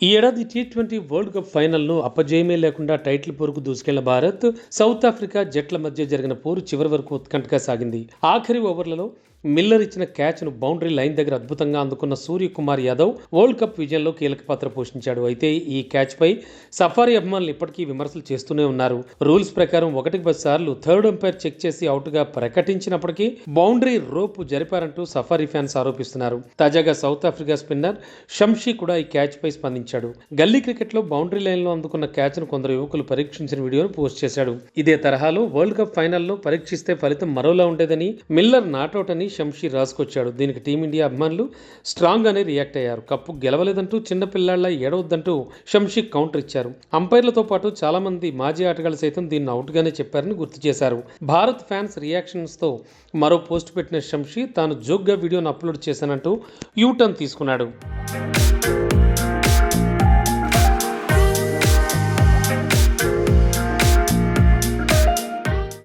ఈ ఏడాది T twenty world cup ఫైనల్ను అపజయమే లేకుండా టైటిల్ పోరుకు దూసుకెళ్ళిన భారత్ సౌత్ ఆఫ్రికా జట్ల మధ్య జరిగిన పోరు చివరి వరకు ఉత్కంఠగా సాగింది. ఆఖరి ఓవర్లలో మిల్లర్ ఇచ్చిన క్యాచ్ను బౌండరీ లైన్ దగ్గర అద్భుతంగా అందుకున్న సూర్యకుమార్ యాదవ్ వరల్డ్ కప్ విజయంలో కీలక పాత్ర పోషించాడు. అయితే ఈ క్యాచ్పై సఫారీ అభిమానులు ఇప్పటికీ విమర్శలు చేస్తూనే ఉన్నారు. రూల్స్ ప్రకారం ఒకటికి పది సార్లు థర్డ్ అంపైర్ చెక్ చేసి అవుట్గా ప్రకటించినప్పటికీ బౌండరీ రోప్ జరిపారంటూ సఫారీ ఫ్యాన్స్ ఆరోపిస్తున్నారు. తాజాగా సౌత్ ఆఫ్రికా స్పిన్నర్ షంషీ కూడా ఈ క్యాచ్పై స్పందించాడు. గల్లీ క్రికెట్లో బౌండరీ లైన్లో అందుకున్న క్యాచ్ను కొందరు యువకులు పరీక్షించిన వీడియోను పోస్ట్ చేశాడు. ఇదే తరహాలో వరల్డ్ కప్ ఫైనల్లో పరీక్షిస్తే ఫలితం మరోలా ఉండేదని మిల్లర్ నాటౌట్ అని షంషీ రాసుకొచ్చాడు. దీనికి టీమిండియా అభిమానులు స్ట్రాంగ్ అని రియాక్ట్ అయ్యారు. కప్పు గెలవలేదంటూ చిన్నపిల్లాళ్ళ ఏడవద్దంటూ షంషీ కౌంటర్ ఇచ్చారు. అంపైర్లతో పాటు చాలా మంది మాజీ ఆటగాళ్ళు సైతం దీన్ని అవుట్గానే చెప్పారని గుర్తు చేశారు. భారత్ ఫ్యాన్స్ రియాక్షన్స్తో మరో పోస్ట్ పెట్టిన షంషీ తాను జోక్గా వీడియోను అప్లోడ్ చేశానంటూ యూటర్న్ తీసుకున్నాడు.